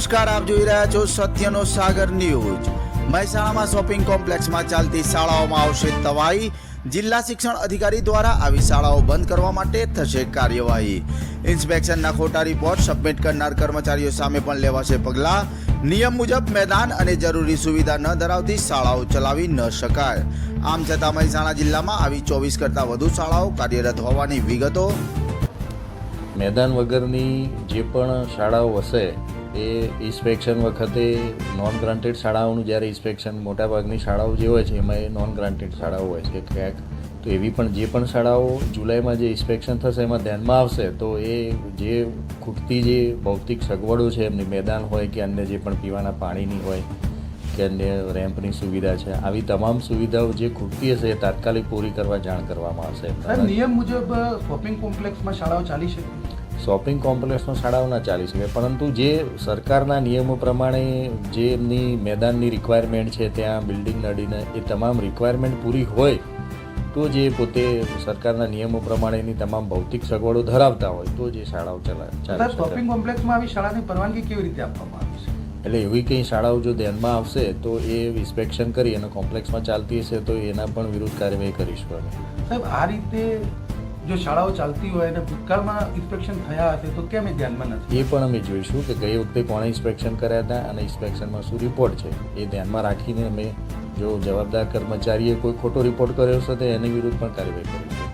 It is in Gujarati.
નમસ્કાર, આપ જોઈ રહ્યા છો સત્યનો સાગર ન્યૂઝ. મહેસાણામાં શોપિંગ કોમ્પ્લેક્સમાં ચાલતી શાળાઓમાં આવશે તવાઈ. જિલ્લા શિક્ષણ અધિકારી દ્વારા આવી શાળાઓ બંધ કરવા માટે થશે કાર્યવાહી. ઇન્સ્પેક્શનના ખોટા રિપોર્ટ સબમિટ કરનાર કર્મચારીઓ સામે પણ લેવાશે પગલાં. નિયમ મુજબ મેદાન અને જરૂરી સુવિધા ન ધરાવતી શાળાઓ ચલાવી ન શકાય. આમ છતાં મહેસાણા જિલ્લામાં આવી ચોવીસ કરતાં વધુ શાળાઓ કાર્યરત હોવાની વિગતો. મેદાન વગરની જે પણ શાળાઓ હશે એ ઇન્સ્પેક્શન વખતે નોન ગ્રાન્ટેડ શાળાઓનું જ્યારે ઇન્સ્પેક્શન મોટાભાગની શાળાઓ જે હોય છે, એમાં એ નોન ગ્રાન્ટેડ શાળાઓ હોય છે. ક્યાંક તો એવી પણ જે પણ શાળાઓ જુલાઈમાં જે ઇન્સ્પેક્શન થશે એમાં ધ્યાનમાં આવશે, તો એ જે ખૂટતી જે ભૌતિક સગવડો છે, એમની મેદાન હોય કે અન્ય જે પણ પીવાના પાણીની હોય કે અન્ય રેમ્પની સુવિધા છે, આવી તમામ સુવિધાઓ જે ખૂટતી હશે એ તાત્કાલિક પૂરી કરવા જાણ કરવામાં આવશે. નિયમ મુજબ શોપિંગ કોમ્પ્લેક્સમાં શાળાઓ ચાલી શકે શોપિંગ કોમ્પ્લેક્સમાં શાળાઓ ના ચાલી શકે પરંતુ જે સરકારના નિયમો પ્રમાણે જે એમની મેદાનની રિક્વાયરમેન્ટ છે ત્યાં બિલ્ડિંગ નડીને એ તમામ રિક્વાયરમેન્ટ પૂરી હોય તો જે પોતે સરકારના નિયમો પ્રમાણેની તમામ ભૌતિક સગવડો ધરાવતા હોય તો જે શાળાઓ ચલાવે ચાલી શોપિંગ કોમ્પ્લેક્સમાં આવી શાળાની પરવાનગી કેવી રીતે આપવામાં આવે છે? એટલે એવી કંઈ શાળાઓ જો ધ્યાનમાં આવશે તો એ ઇન્સ્પેક્શન કરી અને કોમ્પ્લેક્સમાં ચાલતી હશે તો એના પણ વિરુદ્ધ કાર્યવાહી કરીશું સાહેબ આ રીતે જો શાળાઓ ચાલતી હોય અને ભૂતકાળમાં ઇન્સ્પેક્શન થયા હશે, તો કેમ એ ધ્યાનમાં નથી? એ પણ અમે જોઈશું કે ગઈ વખતે કોણે ઇન્સ્પેક્શન કર્યા હતા અને ઇન્સ્પેક્શનમાં શું રિપોર્ટ છે, એ ધ્યાનમાં રાખીને અમે જો જવાબદાર કર્મચારીએ કોઈ ખોટો રિપોર્ટ કર્યો હશે, તો એની વિરુદ્ધ પણ કાર્યવાહી કરીશું